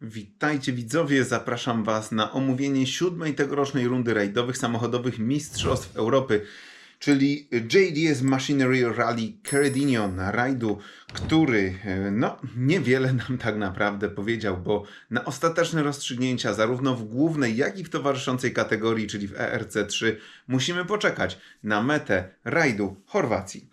Witajcie widzowie, zapraszam Was na omówienie siódmej tegorocznej rundy rajdowych samochodowych Mistrzostw Europy, czyli JDS Machinery Rally Ceredigion rajdu, który e, no niewiele nam tak naprawdę powiedział, bo na ostateczne rozstrzygnięcia zarówno w głównej, jak i w towarzyszącej kategorii, czyli w ERC3 musimy poczekać na metę rajdu Chorwacji.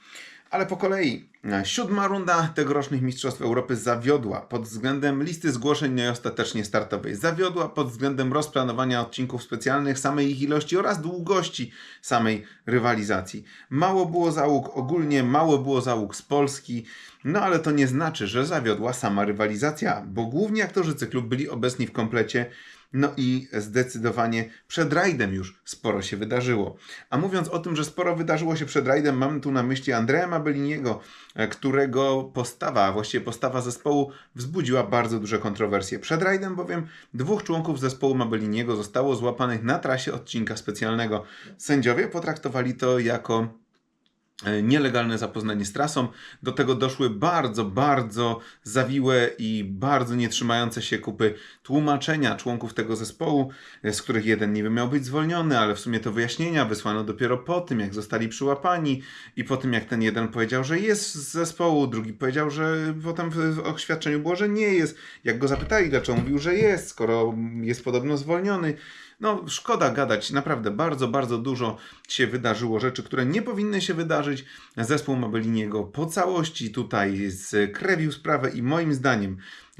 Ale po kolei. Siódma runda tegorocznych Mistrzostw Europy zawiodła pod względem listy zgłoszeń ostatecznie startowej. Zawiodła pod względem rozplanowania odcinków specjalnych, samej ich ilości oraz długości samej rywalizacji. Mało było załóg ogólnie, mało było załóg z Polski, no ale to nie znaczy, że zawiodła sama rywalizacja, bo główni aktorzy cyklu byli obecni w komplecie. No i zdecydowanie przed rajdem już sporo się wydarzyło. A mówiąc o tym, że sporo wydarzyło się przed rajdem, mam tu na myśli Andrea Mabelliniego, e, którego postawa, właściwie postawa zespołu wzbudziła bardzo duże kontrowersje. Przed rajdem bowiem dwóch członków zespołu Mabelliniego zostało złapanych na trasie odcinka specjalnego. Sędziowie potraktowali to jako nielegalne zapoznanie z trasą. Do tego doszły bardzo, bardzo zawiłe i bardzo nie trzymające się kupy tłumaczenia członków tego zespołu, e, z których jeden niby miał być zwolniony, ale w sumie to wyjaśnienia wysłano dopiero po tym, jak zostali przyłapani i po tym, jak ten jeden powiedział, że jest z zespołu, drugi powiedział, że potem w oświadczeniu było, że nie jest. Jak go zapytali, dlaczego mówił, że jest, skoro jest podobno zwolniony. No, szkoda gadać, naprawdę bardzo, bardzo dużo się wydarzyło rzeczy, które nie powinny się wydarzyć. Zespół Mabeliniego po całości tutaj skrewił sprawę i moim zdaniem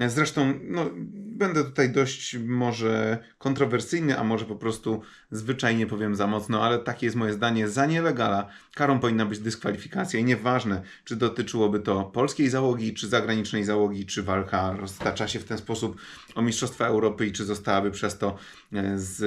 Zresztą no, będę tutaj dość może kontrowersyjny, a może po prostu zwyczajnie powiem za mocno, ale takie jest moje zdanie. Za nielegala karą powinna być dyskwalifikacja i nieważne, czy dotyczyłoby to polskiej załogi, czy zagranicznej załogi, czy walka roztacza się w ten sposób o Mistrzostwa Europy i czy zostałaby przez to e, z,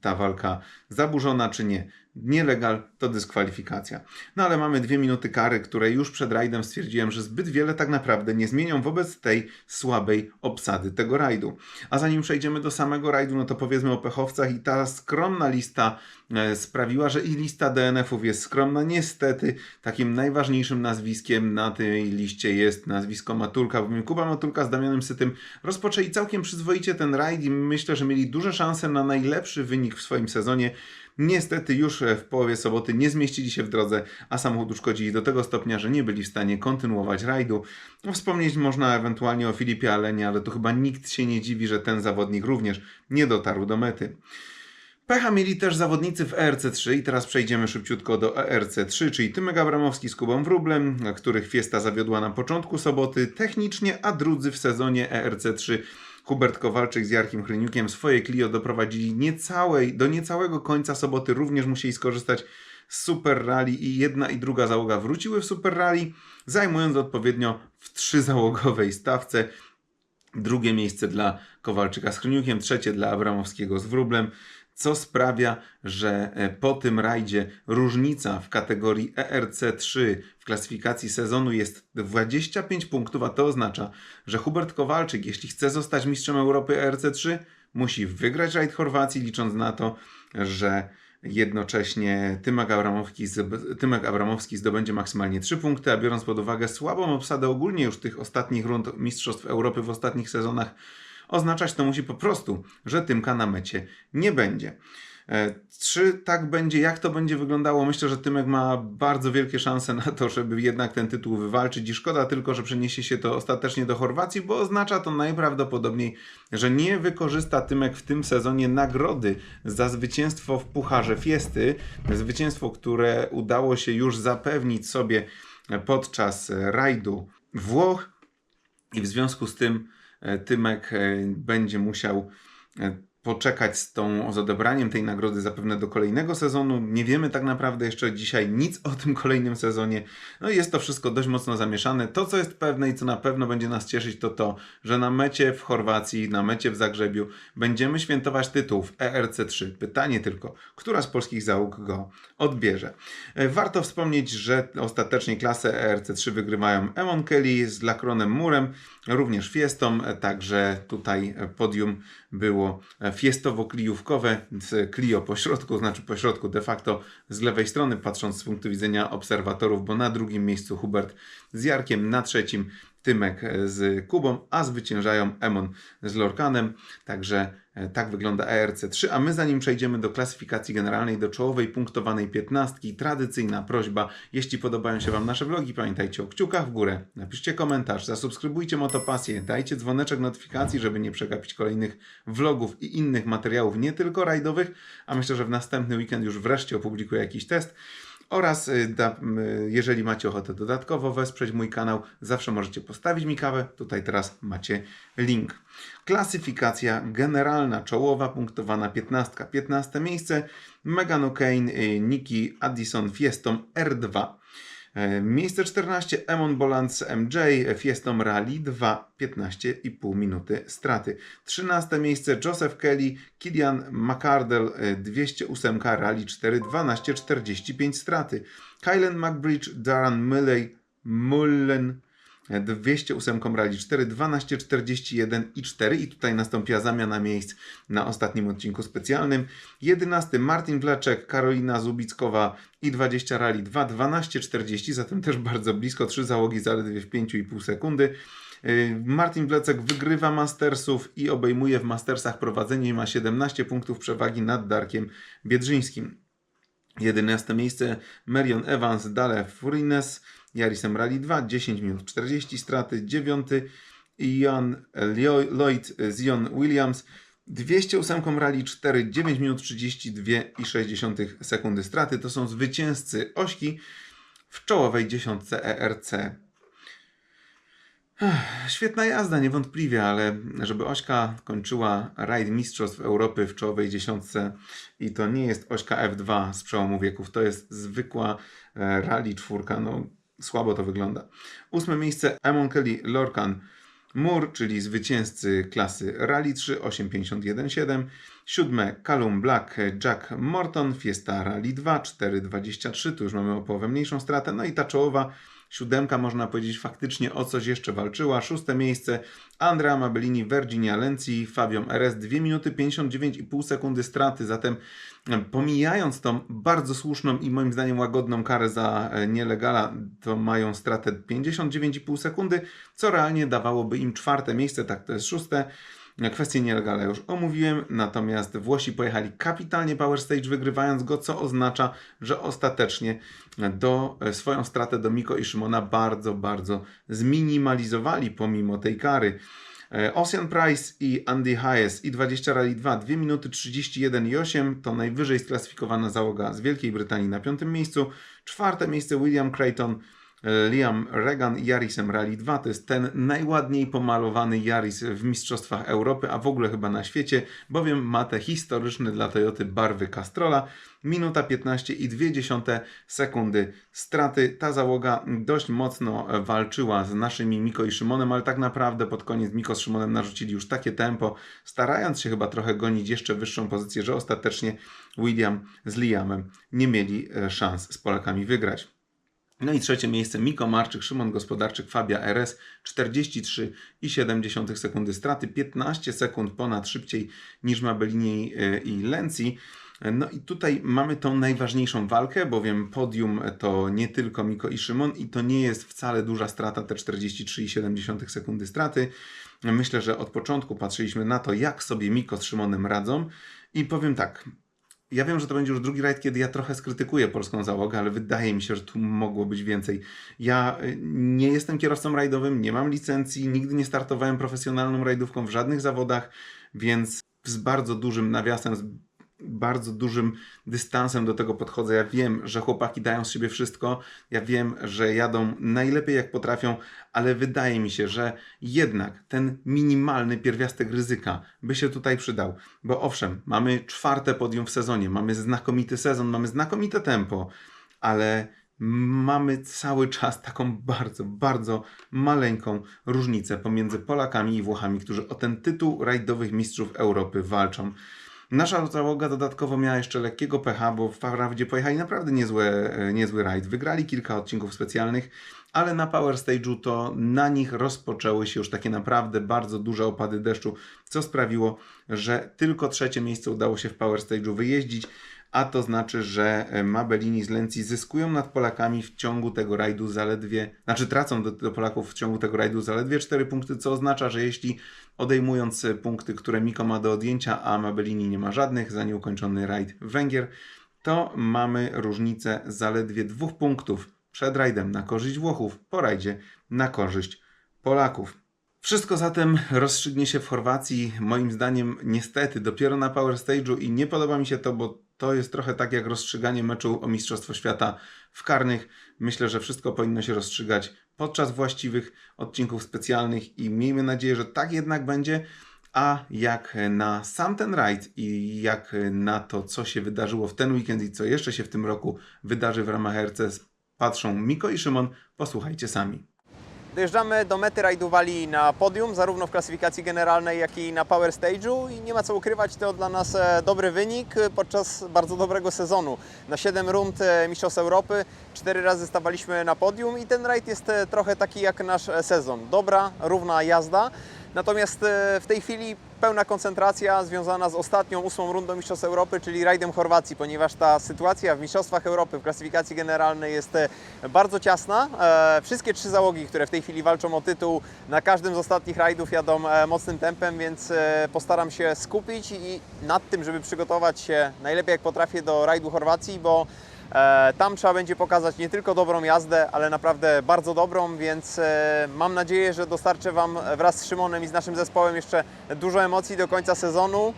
ta walka zaburzona, czy nie nielegal to dyskwalifikacja. No ale mamy dwie minuty kary, które już przed rajdem stwierdziłem, że zbyt wiele tak naprawdę nie zmienią wobec tej słabej obsady tego rajdu. A zanim przejdziemy do samego rajdu, no to powiedzmy o pechowcach i ta skromna lista e, sprawiła, że i lista DNF-ów jest skromna. Niestety takim najważniejszym nazwiskiem na tej liście jest nazwisko Matulka, bowiem Kuba Matulka z Damianem Sytym rozpoczęli całkiem przyzwoicie ten rajd i myślę, że mieli duże szanse na najlepszy wynik w swoim sezonie. Niestety już w połowie soboty nie zmieścili się w drodze, a samochód uszkodzili do tego stopnia, że nie byli w stanie kontynuować rajdu. No, wspomnieć można ewentualnie o Filipie Alenie, ale tu chyba nikt się nie dziwi, że ten zawodnik również nie dotarł do mety. Pecha mieli też zawodnicy w ERC3 i teraz przejdziemy szybciutko do ERC3, czyli Tymek Abramowski z Kubą Wróblem, których Fiesta zawiodła na początku soboty technicznie, a drudzy w sezonie ERC3 Hubert Kowalczyk z Jarkiem Chryniukiem swoje Clio doprowadzili niecałej, do niecałego końca soboty. Również musieli skorzystać z Super Rally i jedna i druga załoga wróciły w Super Rally, zajmując odpowiednio w trzyzałogowej stawce. Drugie miejsce dla Kowalczyka z Chryniukiem, trzecie dla Abramowskiego z Wróblem co sprawia, że e, po tym rajdzie różnica w kategorii ERC3 w klasyfikacji sezonu jest 25 punktów, a to oznacza, że Hubert Kowalczyk, jeśli chce zostać mistrzem Europy ERC3, musi wygrać rajd Chorwacji, licząc na to, że jednocześnie Tymek Abramowski, Tymek Abramowski zdobędzie maksymalnie 3 punkty, a biorąc pod uwagę słabą obsadę ogólnie już tych ostatnich rund Mistrzostw Europy w ostatnich sezonach, Oznaczać to musi po prostu, że Tymka na mecie nie będzie. E, czy tak będzie, jak to będzie wyglądało? Myślę, że Tymek ma bardzo wielkie szanse na to, żeby jednak ten tytuł wywalczyć i szkoda tylko, że przeniesie się to ostatecznie do Chorwacji, bo oznacza to najprawdopodobniej, że nie wykorzysta Tymek w tym sezonie nagrody za zwycięstwo w Pucharze Fiesty, zwycięstwo, które udało się już zapewnić sobie podczas rajdu Włoch i w związku z tym E, Tymek e, będzie musiał e, poczekać z tą z odebraniem tej nagrody zapewne do kolejnego sezonu. Nie wiemy tak naprawdę jeszcze dzisiaj nic o tym kolejnym sezonie. No jest to wszystko dość mocno zamieszane. To, co jest pewne i co na pewno będzie nas cieszyć, to to, że na mecie w Chorwacji, na mecie w Zagrzebiu będziemy świętować tytuł w ERC3. Pytanie tylko, która z polskich załóg go odbierze. Warto wspomnieć, że ostatecznie klasę ERC3 wygrywają Emon Kelly z Lacronem Murem, również Fiestą, także tutaj podium było fiestowo-kliówkowe, Clio po środku, znaczy po środku de facto z lewej strony, patrząc z punktu widzenia obserwatorów, bo na drugim miejscu Hubert z Jarkiem, na trzecim Tymek z Kubą, a zwyciężają Emon z Lorkanem. Także e, tak wygląda ERC3. A my zanim przejdziemy do klasyfikacji generalnej, do czołowej punktowanej piętnastki, tradycyjna prośba, jeśli podobają się Wam nasze vlogi, pamiętajcie o kciukach w górę, napiszcie komentarz, zasubskrybujcie Motopasję, dajcie dzwoneczek notyfikacji, żeby nie przegapić kolejnych vlogów i innych materiałów, nie tylko rajdowych, a myślę, że w następny weekend już wreszcie opublikuję jakiś test. Oraz y, da, jeżeli macie ochotę dodatkowo wesprzeć mój kanał, zawsze możecie postawić mi kawę. Tutaj teraz macie link. Klasyfikacja generalna, czołowa, punktowana 15. 15 miejsce Megan O'Kane, y, Nikki Addison Fiestą R2. E, Miejsce 14 Emon Bolans MJ Fiestom Rally 2 15,5 minuty straty. 13 miejsce Joseph Kelly Kilian McCardell e, 208 Rally 4 12,45 straty. Kylen McBridge Darren Milley Mullen 208 Rally 4, 12, 41 i 4 i tutaj nastąpiła zamiana miejsc na ostatnim odcinku specjalnym. 11 Martin Wleczek, Karolina Zubickowa i 20 Rally 2, 12, 40, zatem też bardzo blisko, trzy załogi zaledwie w 5,5 sekundy. Yy, Martin Wlecek wygrywa Mastersów i obejmuje w Mastersach prowadzenie i ma 17 punktów przewagi nad Darkiem Biedrzyńskim. 11 miejsce Marion Evans, Dale Furines, Yarisem Rally 2, 10 minut 40 straty. 9 Ian Lloyd Zion Williams, 208 Rally 4, 9 minut 32,6 sekundy straty. To są zwycięzcy Ośki w czołowej dziesiątce ERC. Świetna jazda, niewątpliwie, ale żeby Ośka kończyła rajd Mistrzostw Europy w czołowej dziesiątce i to nie jest Ośka F2 z przełomu wieków, to jest zwykła e, rally czwórka, no słabo to wygląda. Ósme miejsce Emon Kelly Lorcan Moore, czyli zwycięzcy klasy Rally 3 851.7. Siódme Callum Black Jack Morton Fiesta Rally 2 4.23, tu już mamy o połowę mniejszą stratę. No i ta czołowa siódemka, można powiedzieć, faktycznie o coś jeszcze walczyła. Szóste miejsce Andrea Mabellini, Virginia Lenzi, Fabian RS 2 minuty 59,5 sekundy straty, zatem pomijając tą bardzo słuszną i moim zdaniem łagodną karę za e, nielegala, to mają stratę 59,5 sekundy, co realnie dawałoby im czwarte miejsce, tak to jest szóste. Kwestię nielegala już omówiłem, natomiast Włosi pojechali kapitalnie Power Stage, wygrywając go, co oznacza, że ostatecznie do, e, swoją stratę do Miko i Szymona bardzo, bardzo zminimalizowali pomimo tej kary. E, Ocean Price i Andy Hayes i 20 Rally 2, 2 minuty 31 i 8 to najwyżej sklasyfikowana załoga z Wielkiej Brytanii na piątym miejscu. Czwarte miejsce William Creighton, Liam Regan Yarisem Rally 2. To jest ten najładniej pomalowany Yaris w Mistrzostwach Europy, a w ogóle chyba na świecie, bowiem ma te historyczne dla Toyoty barwy Castrola. Minuta 15 i 2 sekundy straty. Ta załoga dość mocno walczyła z naszymi Miko i Szymonem, ale tak naprawdę pod koniec Miko z Szymonem narzucili już takie tempo, starając się chyba trochę gonić jeszcze wyższą pozycję, że ostatecznie William z Liamem nie mieli e, szans z Polakami wygrać. No i trzecie miejsce Miko Marczyk, Szymon Gospodarczyk, Fabia RS 43,7 sekundy straty, 15 sekund ponad szybciej niż Mabellini e, i Lenzi. No i tutaj mamy tą najważniejszą walkę, bowiem podium to nie tylko Miko i Szymon i to nie jest wcale duża strata, te 43,7 sekundy straty. Myślę, że od początku patrzyliśmy na to, jak sobie Miko z Szymonem radzą i powiem tak, ja wiem, że to będzie już drugi rajd, kiedy ja trochę skrytykuję polską załogę, ale wydaje mi się, że tu mogło być więcej. Ja y, nie jestem kierowcą rajdowym, nie mam licencji, nigdy nie startowałem profesjonalną rajdówką w żadnych zawodach, więc z bardzo dużym nawiasem, bardzo dużym dystansem do tego podchodzę. Ja wiem, że chłopaki dają z siebie wszystko, ja wiem, że jadą najlepiej jak potrafią, ale wydaje mi się, że jednak ten minimalny pierwiastek ryzyka by się tutaj przydał. Bo owszem, mamy czwarte podium w sezonie, mamy znakomity sezon, mamy znakomite tempo, ale mamy cały czas taką bardzo, bardzo maleńką różnicę pomiędzy Polakami i Włochami, którzy o ten tytuł rajdowych mistrzów Europy walczą. Nasza załoga dodatkowo miała jeszcze lekkiego pecha, bo w Farawdzie pojechali naprawdę niezłe, niezły rajd. Wygrali kilka odcinków specjalnych, ale na Power Stage'u to na nich rozpoczęły się już takie naprawdę bardzo duże opady deszczu, co sprawiło, że tylko trzecie miejsce udało się w Power Stage'u wyjeździć, a to znaczy, że e, Mabelini z Lencji zyskują nad Polakami w ciągu tego rajdu zaledwie, znaczy tracą do, do Polaków w ciągu tego rajdu zaledwie 4 punkty, co oznacza, że jeśli odejmując punkty, które Miko ma do odjęcia, a Mabelini nie ma żadnych za nieukończony rajd Węgier, to mamy różnicę zaledwie dwóch punktów przed rajdem na korzyść Włochów, po rajdzie na korzyść Polaków. Wszystko zatem rozstrzygnie się w Chorwacji, moim zdaniem niestety dopiero na Power Stage'u i nie podoba mi się to, bo to jest trochę tak jak rozstrzyganie meczu o Mistrzostwo Świata w karnych. Myślę, że wszystko powinno się rozstrzygać podczas właściwych odcinków specjalnych i miejmy nadzieję, że tak jednak będzie. A jak na sam ten rajd i jak na to, co się wydarzyło w ten weekend i co jeszcze się w tym roku wydarzy w ramach RCS, patrzą Miko i Szymon, posłuchajcie sami. Dojeżdżamy do mety rajdu Walii na podium, zarówno w klasyfikacji generalnej, jak i na Power Stage'u i nie ma co ukrywać, to dla nas e, dobry wynik podczas bardzo dobrego sezonu. Na 7 rund e, Mistrzostw Europy, 4 razy stawaliśmy na podium i ten rajd jest e, trochę taki jak nasz sezon. Dobra, równa jazda. Natomiast w tej chwili pełna koncentracja związana z ostatnią ósmą rundą Mistrzostw Europy, czyli rajdem Chorwacji, ponieważ ta sytuacja w Mistrzostwach Europy w klasyfikacji generalnej jest e, bardzo ciasna. E, Wszystkie trzy załogi, które w tej chwili walczą o tytuł, na każdym z ostatnich rajdów jadą e, mocnym tempem, więc postaram się skupić i nad tym, żeby przygotować się najlepiej jak potrafię do rajdu Chorwacji, bo Tam trzeba będzie pokazać nie tylko dobrą jazdę, ale naprawdę bardzo dobrą, więc e, mam nadzieję, że dostarczę Wam wraz z Szymonem i z naszym zespołem jeszcze dużo emocji do końca sezonu.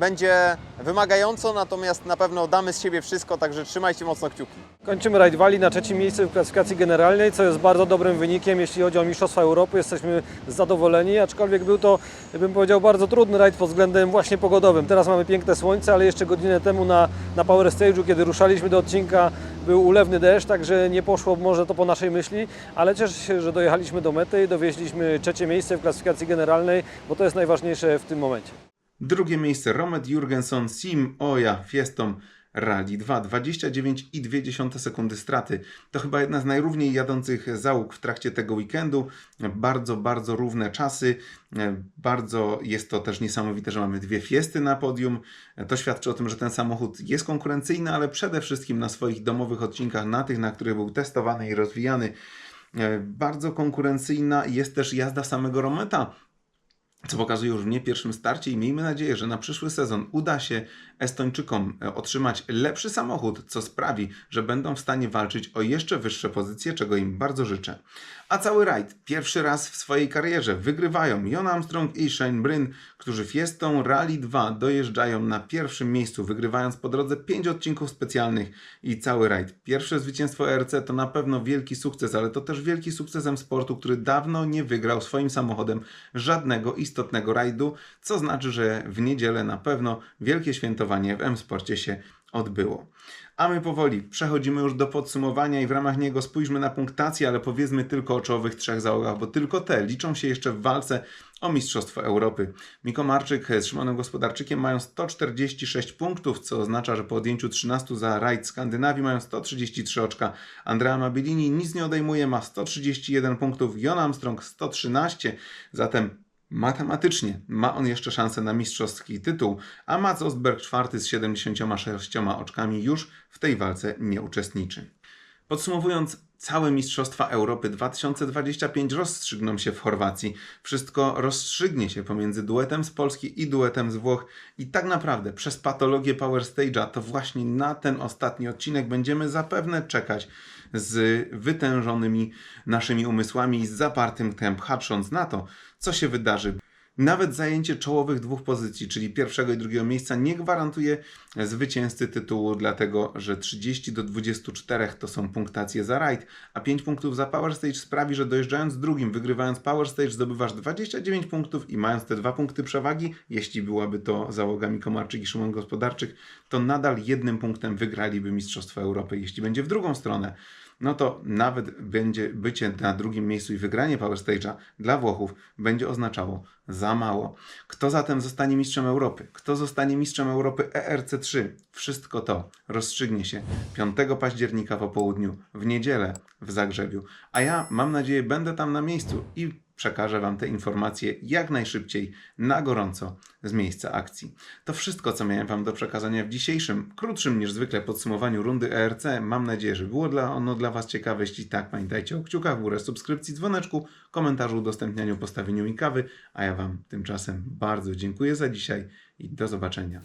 Będzie wymagająco, natomiast na pewno damy z siebie wszystko, także trzymajcie mocno kciuki. Kończymy rajd Wali na trzecim miejscu w klasyfikacji generalnej, co jest bardzo dobrym wynikiem, jeśli chodzi o Mistrzostwa Europy. Jesteśmy zadowoleni, aczkolwiek był to, bym powiedział, bardzo trudny rajd pod względem właśnie pogodowym. Teraz mamy piękne słońce, ale jeszcze godzinę temu na, na Power Stage'u, kiedy ruszaliśmy do odcinka, był ulewny deszcz, także nie poszło może to po naszej myśli, ale cieszę się, że dojechaliśmy do mety i dowieźliśmy trzecie miejsce w klasyfikacji generalnej, bo to jest najważniejsze w tym momencie. Drugie miejsce Romet Jurgenson Sim Oja Fiestom Rally 2 29,2 sekundy straty. To chyba jedna z najrówniej jadących załóg w trakcie tego weekendu. Bardzo, bardzo równe czasy. Bardzo jest to też niesamowite, że mamy dwie fiesty na podium. To świadczy o tym, że ten samochód jest konkurencyjny, ale przede wszystkim na swoich domowych odcinkach, na tych, na których był testowany i rozwijany. Bardzo konkurencyjna jest też jazda samego Rometa co pokazuje już w nie pierwszym starcie i miejmy nadzieję, że na przyszły sezon uda się Estończykom e, otrzymać lepszy samochód, co sprawi, że będą w stanie walczyć o jeszcze wyższe pozycje, czego im bardzo życzę. A cały rajd pierwszy raz w swojej karierze wygrywają Jon Armstrong i Shane Bryn, którzy Fiestą Rally 2 dojeżdżają na pierwszym miejscu, wygrywając po drodze 5 odcinków specjalnych i cały rajd. Pierwsze zwycięstwo ERC to na pewno wielki sukces, ale to też wielki sukcesem sportu, który dawno nie wygrał swoim samochodem żadnego istotnego rajdu, co znaczy, że w niedzielę na pewno wielkie świętowanie w M-Sporcie się odbyło. A my powoli przechodzimy już do podsumowania i w ramach niego spójrzmy na punktację, ale powiedzmy tylko o czołowych trzech załogach, bo tylko te liczą się jeszcze w walce o Mistrzostwo Europy. Miko Marczyk z Szymonem Gospodarczykiem mają 146 punktów, co oznacza, że po odjęciu 13 za rajd Skandynawii mają 133 oczka. Andrea Mabilini nic nie odejmuje, ma 131 punktów, Jon Armstrong 113, zatem Matematycznie ma on jeszcze szansę na mistrzowski tytuł, a Mats Ostberg czwarty z 76 oczkami już w tej walce nie uczestniczy. Podsumowując, całe Mistrzostwa Europy 2025 rozstrzygną się w Chorwacji. Wszystko rozstrzygnie się pomiędzy duetem z Polski i duetem z Włoch. I tak naprawdę przez patologię Power Stage'a to właśnie na ten ostatni odcinek będziemy zapewne czekać z wytężonymi naszymi umysłami i z zapartym tchem, patrząc na to, co się wydarzy. Nawet zajęcie czołowych dwóch pozycji, czyli pierwszego i drugiego miejsca, nie gwarantuje zwycięzcy tytułu, dlatego że 30 do 24 to są punktacje za rajd, a 5 punktów za Power Stage sprawi, że dojeżdżając drugim, wygrywając Power Stage, zdobywasz 29 punktów i mając te dwa punkty przewagi, jeśli byłaby to załoga Mikomarczyk i Szymon Gospodarczyk, to nadal jednym punktem wygraliby Mistrzostwo Europy. Jeśli będzie w drugą stronę, no to nawet będzie bycie na drugim miejscu i wygranie Power Stage'a dla Włochów będzie oznaczało za mało. Kto zatem zostanie mistrzem Europy? Kto zostanie mistrzem Europy ERC3? Wszystko to rozstrzygnie się 5 października po południu, w niedzielę w Zagrzebiu. A ja mam nadzieję będę tam na miejscu i przekażę Wam te informacje jak najszybciej, na gorąco, z miejsca akcji. To wszystko, co miałem Wam do przekazania w dzisiejszym, krótszym niż zwykle podsumowaniu rundy ERC. Mam nadzieję, że było dla, ono dla Was ciekawe. Jeśli tak, pamiętajcie o kciukach w górę, subskrypcji, dzwoneczku, komentarzu, udostępnianiu, postawieniu mi kawy. A ja Wam tymczasem bardzo dziękuję za dzisiaj i do zobaczenia.